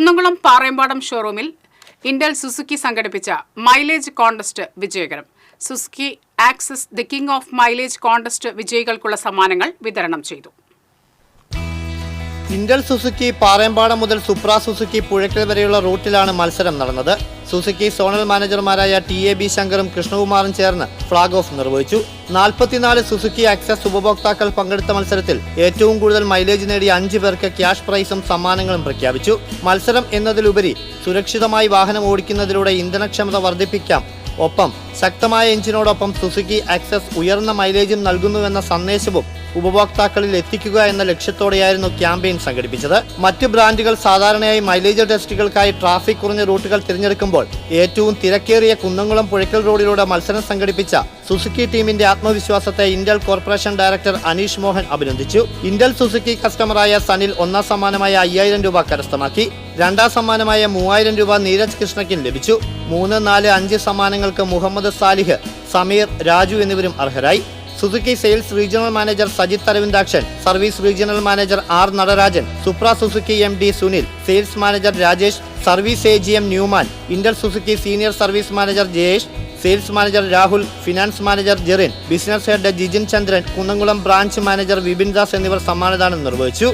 കുന്നംകുളം പാറയമ്പാടം ഷോറൂമിൽ ഇന്റൽ സുസുക്കി സംഘടിപ്പിച്ച mileage contest വിജയകരം. Suzuki Access the king of mileage contest വിജയികൾക്കുള്ള സമ്മാനങ്ങൾ വിതരണം ചെയ്തു. ഇന്റൽ സുസുക്കി പാറയമ്പാടം മുതൽ സുപ്ര സുസുക്കി പുഴയ്ക്കൽ വരെയുള്ള റൂട്ടിലാണ് മത്സരം നടന്നത്. സുസുക്കി സോണൽ മാനേജർമാരായ ടി എ ബി ശങ്കറും കൃഷ്ണകുമാറും ചേർന്ന് ഫ്ളാഗ് ഓഫ് നിർവഹിച്ചു. നാൽപ്പത്തിനാല് സുസുക്കി ആക്സസ് ഉപഭോക്താക്കൾ പങ്കെടുത്ത മത്സരത്തിൽ ഏറ്റവും കൂടുതൽ മൈലേജ് നേടിയ അഞ്ച് പേർക്ക് ക്യാഷ് പ്രൈസും സമ്മാനങ്ങളും പ്രഖ്യാപിച്ചു. മത്സരം എന്നതിലുപരി സുരക്ഷിതമായി വാഹനം ഓടിക്കുന്നതിലൂടെ ഇന്ധനക്ഷമത വർദ്ധിപ്പിക്കാം. ഒപ്പം ശക്തമായ എഞ്ചിനോടൊപ്പം സുസുക്കി ആക്സസ് ഉയർന്ന മൈലേജും നൽകുന്നുവെന്ന സന്ദേശവും ഉപഭോക്താക്കളിൽ എത്തിക്കുക എന്ന ലക്ഷ്യത്തോടെയായിരുന്നു ക്യാമ്പയിൻ സംഘടിപ്പിച്ചത്. മറ്റു ബ്രാൻഡുകൾ സാധാരണയായി മൈലേജ് ടെസ്റ്റുകൾക്കായി ട്രാഫിക് കുറഞ്ഞ റൂട്ടുകൾ തിരഞ്ഞെടുക്കുമ്പോൾ ഏറ്റവും തിരക്കേറിയ കുന്നംകുളം പുഴയ്ക്കൽ റോഡിലൂടെ മത്സരം സംഘടിപ്പിച്ച സുസുക്കി ടീമിന്റെ ആത്മവിശ്വാസത്തെ ഇന്റൽ കോർപ്പറേഷൻ ഡയറക്ടർ അനീഷ് മോഹൻ അഭിനന്ദിച്ചു. ഇന്റൽ സുസുക്കി കസ്റ്റമറായ സനിൽ ഒന്നാം സമ്മാനമായ അയ്യായിരം രൂപ കരസ്ഥമാക്കി. രണ്ടാം സമ്മാനമായ മൂവായിരം രൂപ നീരജ് കൃഷ്ണയ്ക്കും ലഭിച്ചു. മൂന്ന് നാല് അഞ്ച് സമ്മാനങ്ങൾക്ക് മുഹമ്മദ് സാലിഹ് സമീർ രാജു എന്നിവരും അർഹരായി. Suzuki sales regional manager Sajith Aravindakshan service regional manager R Natarajan Supra Suzuki M D Sunil sales manager Rajesh service A G M Newman inter Suzuki senior service manager Jayesh sales manager Rahul finance manager Jerin business head Jijin Chandran Kunnamkulam branch manager Vipin Das എന്നിവർ സമ്മാനദാനം നിർവഹിച്ചു.